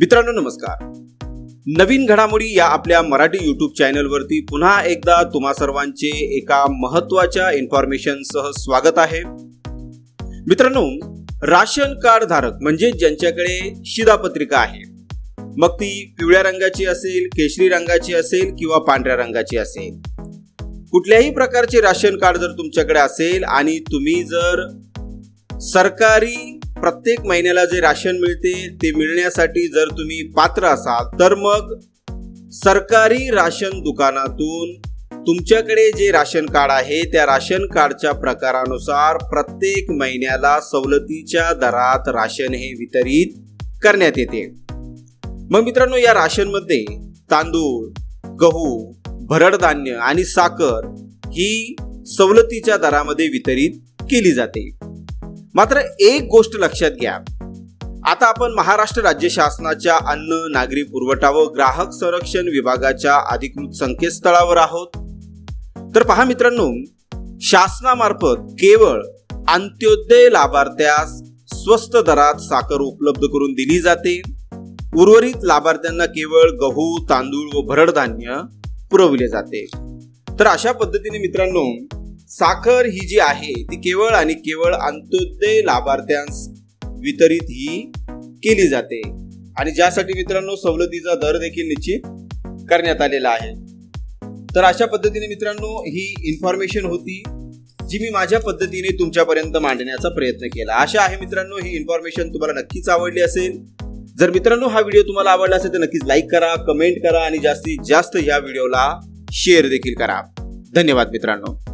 मित्रांनो नमस्कार. नवीन घडामोडी या आपल्या मराठी युट्यूब चॅनलवरती पुन्हा एकदा तुम्हा सर्वांचे एका महत्त्वाच्या इन्फॉर्मेशनसह स्वागत आहे. मित्रांनो राशन कार्ड धारक म्हणजे ज्यांच्याकडे शिधापत्रिका आहे. मग ती पिवळ्या रंगाची असेल केशरी रंगाची असेल किंवा पांढऱ्या रंगाची असेल. कुठल्याही प्रकारचे राशन कार्ड जर तुमच्याकडे असेल आणि तुम्ही जर सरकारी प्रत्येक महिन्याला जे राशन मिळते ते मिळण्यासाठी जर तुम्ही पात्र असाल तर मग सरकारी राशन दुकानातून तुमच्याकडे जे राशन कार्ड आहे त्या राशन कार्डच्या प्रकारानुसार प्रत्येक महिन्याला सवलतीच्या दरात राशन हे वितरित करण्यात येते. मग मित्रांनो या राशनमध्ये तांदूळ गहू भरड धान्य आणि साखर ही सवलतीच्या दरामध्ये वितरित केली जाते. मात्र एक गोष्ट लक्षात घ्या. आता आपण महाराष्ट्र राज्य शासनाच्या अन्न नागरी पुरवठा व ग्राहक संरक्षण विभागाच्या अधिकृत संकेतस्थळावर आहोत. तर पहा मित्रांनो शासनामार्फत केवळ अंत्योदय लाभार्थ्यास स्वस्त दरात साखर उपलब्ध करून दिली जाते. उर्वरित लाभार्थ्यांना केवळ गहू तांदूळ व भरड धान्य पुरवले जाते. तर अशा पद्धतीने मित्रांनो साखर ही जी आहे ती केवळ आणि केवळ अंत्योदय लाभार्थ्यांस वितरित ही केली जाते. आणि ज्यासाठी मित्रांनो सवलतीचा दर देखील निश्चित करण्यात आलेला आहे. तर अशा पद्धतीने मित्रांनो ही इन्फॉर्मेशन होती जी मी माझ्या पद्धतीने तुमच्यापर्यंत मांडण्याचा प्रयत्न केला. आशा आहे मित्रांनो ही इन्फॉर्मेशन तुम्हाला नक्कीच आवडली असेल. जर मित्रांनो हा व्हिडिओ तुम्हाला आवडला असेल तर नक्कीच लाईक करा कमेंट करा आणि जास्तीत जास्त या व्हिडिओला शेअर देखील करा. धन्यवाद मित्रांनो.